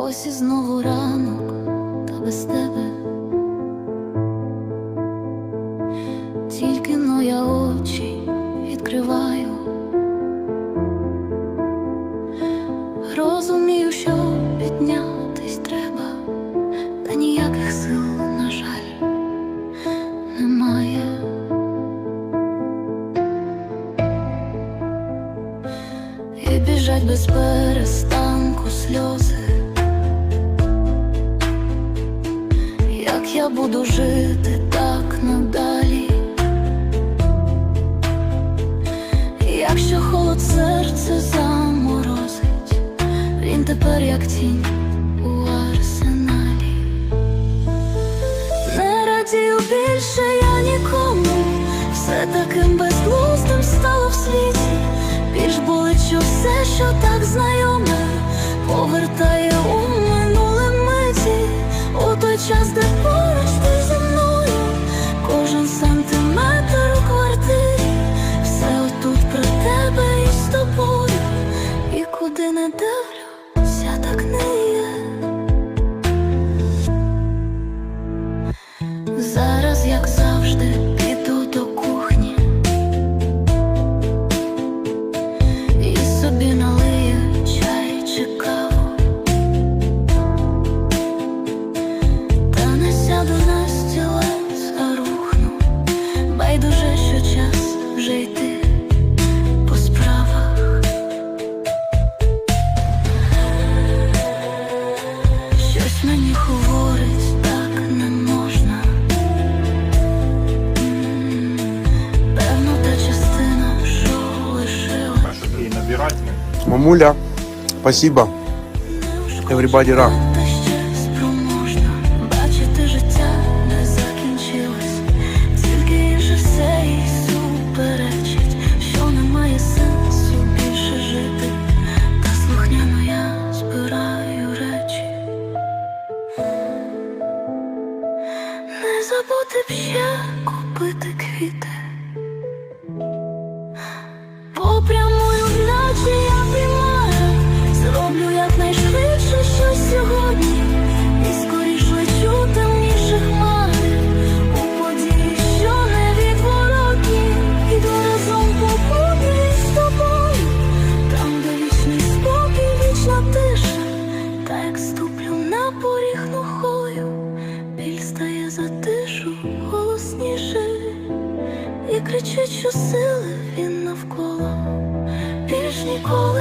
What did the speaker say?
Ось і знову ранок, та без тебе. Тільки но я очі відкриваю. Розумію, що піднятись треба, та ніяких сил, на жаль, немає. І біжать без перестанку сльози. Я буду жити так надалі? Якщо холод серце заморозить, він тепер як тінь у арсеналі. Не радію більше я нікому, все таким безглуздим стало в світі. Як завжди, піду до кухні. І собі налию чай чи каву, та не сяду на стілець, а рухну, байдуже, що час вже йти мені говорить, я збираю речі. Не забути б ще купити квіти. бачить, що сили він навколо більш ніколи.